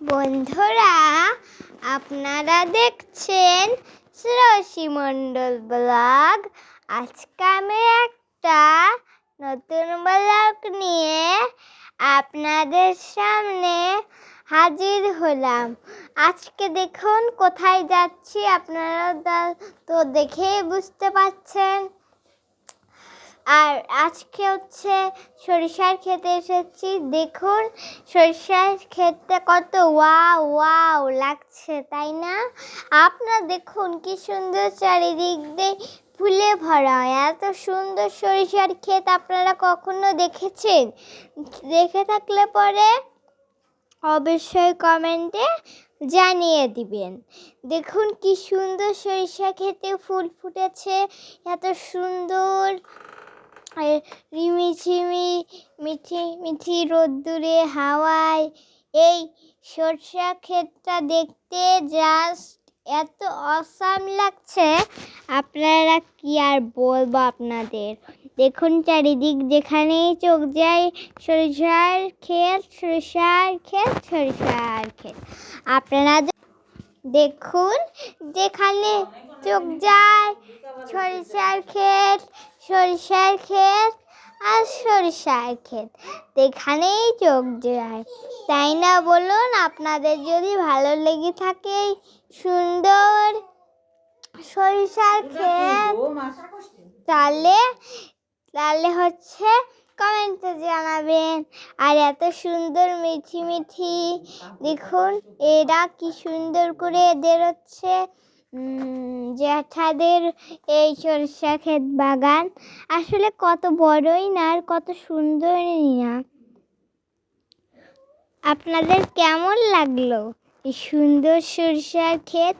বন্ধুরা, আপনারা দেখছেন শ্রোষী মণ্ডল ব্লগ। আজকে আমি একটা নতুন ব্লগ নিয়ে আপনাদের সামনে হাজির হলাম। আজকে দেখুন, কোথায় যাচ্ছি আপনারা তো দেখেই বুঝতে পারছেন। আর আজকে হচ্ছে সরিষার খেতে এসেছি। দেখুন, সরিষার ক্ষেতটা কত ওয়াও ওয়াও লাগছে, তাই না? আপনারা দেখুন কি সুন্দর চারিদিক দিয়ে ফুলে ভরা। এত সুন্দর সরিষার ক্ষেত আপনারা কখনো দেখেছেন? দেখে থাকলে পরে অবশ্যই কমেন্টে জানিয়ে দিবেন। দেখুন কি সুন্দর সরিষা খেতে ফুল ফুটেছে। এত সুন্দর আর রিমিঝিমি মিঠি মিঠি রোদ্দুরে হাওয়ায়। এই সরষা ক্ষেতটা দেখতে জাস্ট এত অসাম লাগছে। আপনারা কি আর বলব আপনাদের? দেখুন চারিদিক যেখানেই চোখ যায়, সরিষার ক্ষেত সরিষার ক্ষেত সরিষার ক্ষেত। আপনারা দেখুন যেখানে চোখ যায়, সরিষার ক্ষেত সরিষার ক্ষেত আর সরিষার ক্ষেত। এখানেই চোখ যায় তাই না বলুন? আপনাদের যদি ভালো লেগে থাকে সুন্দর সরিষার ক্ষেত তাহলে তাহলে হচ্ছে কমেন্টে জানাবেন। আর এত সুন্দর মিঠি মিঠি দেখুন এরা কি সুন্দর করে এদের হচ্ছে জ্যাঠাদের এই সরিষা ক্ষেত বাগান। আসলে কত বড়ই না আর কত সুন্দরই না। আপনাদের কেমন লাগল এই সুন্দর সরিষার ক্ষেত?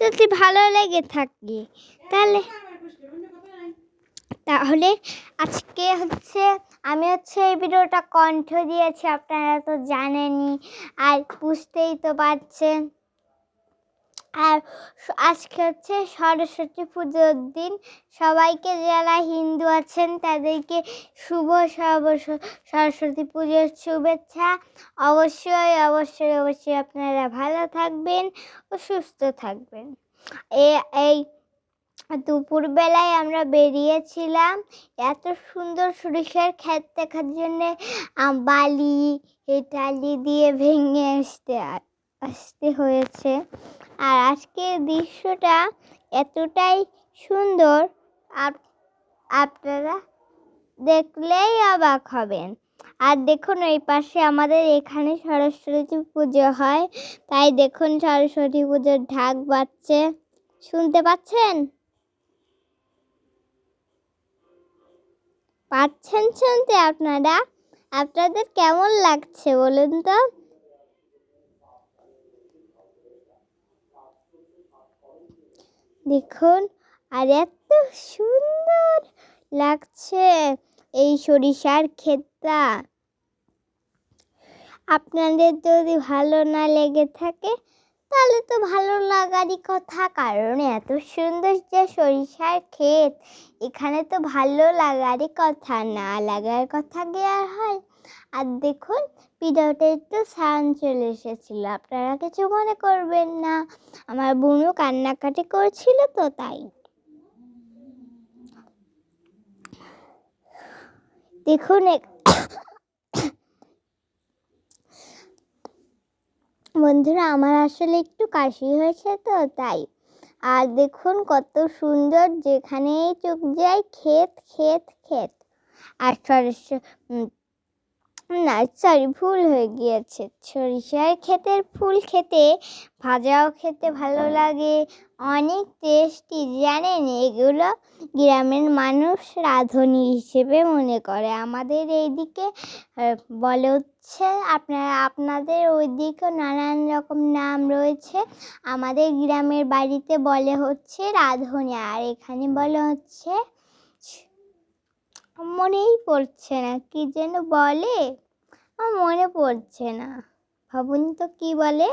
যদি ভালো লেগে থাকে, তাহলে তাহলে আজকে হচ্ছে, আমি হচ্ছে এই ভিডিওটা কণ্ঠ দিয়েছি, আপনারা তো জানেনই, আর বুঝতেই তো পারছেন। আর আজকে হচ্ছে সরস্বতী পুজোর দিন। সবাইকে যারা হিন্দু আছেন, তাদেরকে শুভ সব- সরস্বতী পুজোর শুভেচ্ছা। অবশ্যই অবশ্যই অবশ্যই আপনারা ভালো থাকবেন ও সুস্থ থাকবেন। এই দুপুরবেলায় আমরা বেরিয়েছিলাম। এত সুন্দর সরিষার ক্ষেত দেখার জন্যে বালি টালি দিয়ে ভেঙে আসতে আসতে হয়েছে। আর আজকের দৃশ্যটা এতটাই সুন্দর, আপ- আপনারা দেখলেই অবাক হবেন। আর দেখুন, এই পাশে আমাদের এখানে সরস্বতী পুজো হয়। তাই দেখুন, সরস্বতী পুজোর ঢাক বাজছে। শুনতে পাচ্ছেন? পাচ্ছেন শুনতে আপনারা? আপনাদের কেমন লাগছে বলুন তো? দেখুন আর এত সুন্দর লাগছে এই সরিষার ক্ষেতটা। আপনাদের যদি ভালো না লেগে থাকে তাহলে তো ভালো লাগারই কথা। কারণ এত সুন্দর যে সরিষার ক্ষেত, এখানে তো ভালো লাগারই কথা, না লাগার কথা কি আর হয়? আর দেখুন ভিডিওটা একটু সান চলে এসেছিল, আপনারা কিছু মনে করবেন না, আমার বোনও কান্নাকাটি করছিল তো তাই। দেখুন বন্ধুরা, আমার আসলে একটু কাশি হয়েছে তো, তাই। আর দেখুন কত সুন্দর যেখানেই চোখ যায় ক্ষেত ক্ষেত ক্ষেত। আর সরিষা না, সরি ফুল হয়ে গিয়েছে। সরিষার ক্ষেতের ফুল খেতে, ভাজাও খেতে ভালো লাগে অনেক টেস্টি জানেন? এগুলো গ্রামের মানুষ রাঁধুনি হিসেবে মনে করে। আমাদের এইদিকে বলে হচ্ছে আপনারা, আপনাদের ওইদিকেও নানান রকম নাম রয়েছে। আমাদের গ্রামের বাড়িতে বলে হচ্ছে রাঁধুনি। আর এখানে বলে হচ্ছে মনেই পড়ছে না। কি যেন বলে? মনে পড়ছে না। ভাবুন তো কি বলে?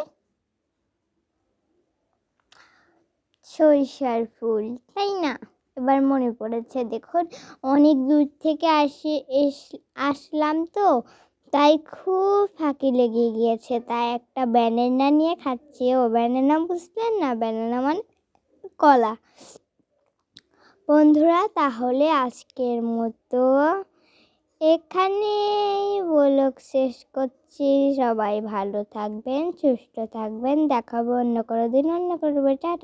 সরিষার ফুল, তাই না? এবার মনে পড়েছে, দেখুন, অনেক দূর থেকে আসি, এস, আসলাম তো, তাই খুব ফাঁকি লেগে গিয়েছে, তাই একটা ব্যানানা নিয়ে খাচ্ছে। ও ব্যানানা বুঝলেন না? ব্যানানা মানে কলা। বন্ধুরা, তাহলে আজকের মতো এখানেই বলক শেষ করছি। সবাই ভালো থাকবেন, সুস্থ থাকবেন, দেখাবো অন্য কোনো দিন, অন্য কোনো টাটা।